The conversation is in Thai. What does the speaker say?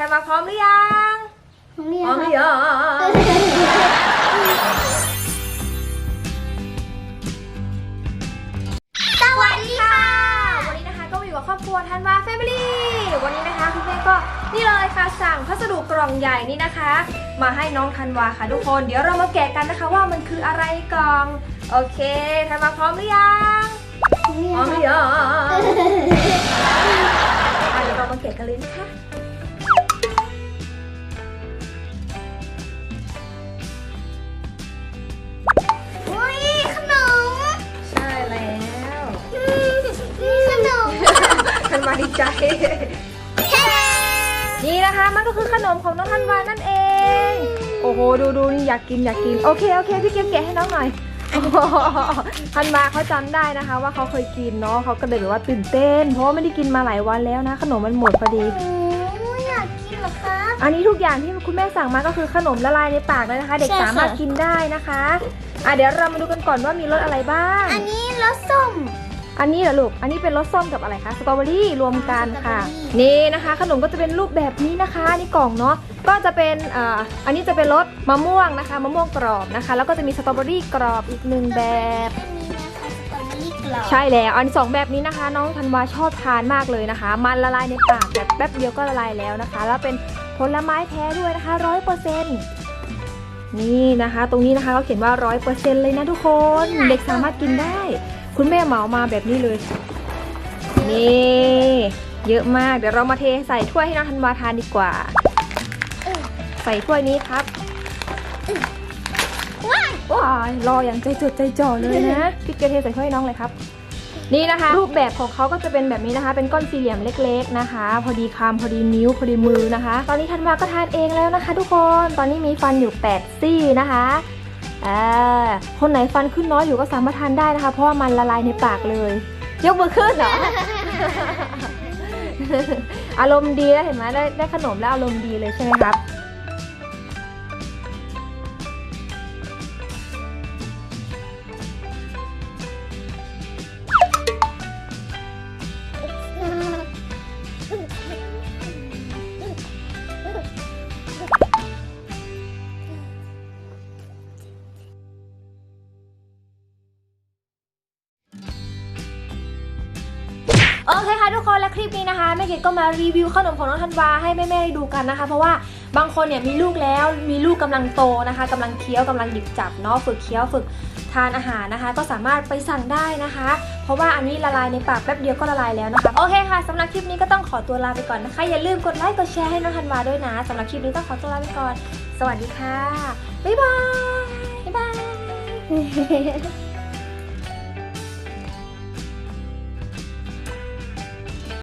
ธันวาพร้อมหรือยังของเรียพร้อมหรือครัยังสวัสดีค่ะ วันนี้นะคะก็มาอยู่กับครอบครัวธันวาแฟมิลี่วันนี้นะคะคุณแม่ก็นี่เลยค่ะสั่งพัสดุกล่องใหญ่นี่นะคะ มาให้น้องธันวาค่ะทุกคน เดี๋ยวเรามาแกะกันนะคะว่ามันคืออะไรกล่องโอเคธันวาพร้อมหรือยังของเรียพร้อมหครือรับยังอะเดี๋ยวเรามาแกะกันเลยนะคะ ใจ นี่นะคะมันก็คือขนมของน้องธันวานั่นเอง โอ้โหดูดูนี่อยากกินอยากกิน โอเคโอเคพี่เกมแกะให้น้องหน่อยโอ้โหธันวาเขาจำได้นะคะ ว่าเขาเคยกินเนาะเขาก็เลยแบบว่าตื่นเต้น เพราะว่าไม่ได้กินมาหลายวันแล้วนะ ขนมมันหมดพอดีโอ้ยอยากกินเหรอครับ อันนี้ทุกอย่างที่คุณแม่สั่งมาก็คือขนมละลายในปากเลยนะคะ เด็กใช่ค่ะ สามารถกินได้นะคะอะเดี๋ยวเรามาดูกันก่อนว่ามีรสอะไรบ้าง อันนี้รสส้ม อันนี้เหรอลูก อันนี้เป็นรสส้มกับอะไรคะสตรอเบอรี่รวมกันค่ะสตรอเบอรี่นี่นะคะ ขนมก็จะเป็นรูปแบบนี้นะคะนี่กล่องเนาะก็จะเป็นอ่าอันนี้จะเป็นรสมะม่วงนะคะมะม่วงกรอบนะคะ แล้วก็จะมีสตรอเบอรี่กรอบอีกหนึ่งแบบอันนี้นะคะสตรอเบอรี่กรอบใช่แล้วอันสองแบบนี้นะคะ น้องธันวาชอบทานมากเลยนะคะ มันละลายในปากแบบแป๊บเดียวก็ละลายแล้วนะคะ แล้วเป็นผลไม้แท้ด้วยนะคะร้อยเปอร์เซ็นต์นี่นะคะ ตรงนี้นะคะเขาเขียนว่าร้อยเปอร์เซ็นต์เลยนะทุกคน เด็กสามารถกินได้ คุณแม่เหมามาแบบนี้เลย นี่เยอะมาก เดี๋ยวเรามาเทใส่ถ้วยให้น้องธันวาทานดีกว่า ใส่ถ้วยนี้ครับว้ายว้ายรออย่างใจจดใจจ่อเลยนะพี่เกเทใส่ถ้วยให้น้องเลยครับ นี่นะคะ รูปแบบของเขาก็จะเป็นแบบนี้นะคะ เป็นก้อนสี่เหลี่ยมเล็ก ๆนะคะ พอดีคำพอดีนิ้วพอดีมือนะคะ ตอนนี้ธันวาก็ทานเองแล้วนะคะ ทุกคนตอนนี้มีฟันอยู่ 8 ซี่นะคะ อ่าคนไหนฟันขึ้นน้อยอยู่ก็สามารถทานได้นะคะ เพราะว่ามันละลายในปากเลย ยกมือขึ้นเหรอ อารมณ์ดีแล้วเห็นไหมได้ได้ขนมแล้วอารมณ์ดีเลยใช่ไหมครับ โอเคค่ะทุกคนและคลิปนี้นะคะแม่เกดก็มารีวิวขนมของน้องธันวาให้แม่ๆได้ดูกันนะคะ เพราะว่าบางคนเนี่ยมีลูกแล้วมีลูกกำลังโตนะคะกำลังเคี้ยวกำลังหยิบจับเนาะฝึกเคี้ยวฝึกทานอาหารนะคะ ก็สามารถไปสั่งได้นะคะ เพราะว่าอันนี้ละลายในปากแป๊บเดียวก็ละลายแล้วนะคะโอเคค่ะสำหรับคลิปนี้ก็ต้องขอตัวลาไปก่อนนะคะอย่าลืมกดไลค์กดแชร์ให้น้องธันวาด้วยนะสำหรับคลิปนี้ต้องขอตัวลาไปก่อน สวัสดีค่ะบ๊ายบายบ๊ายบาย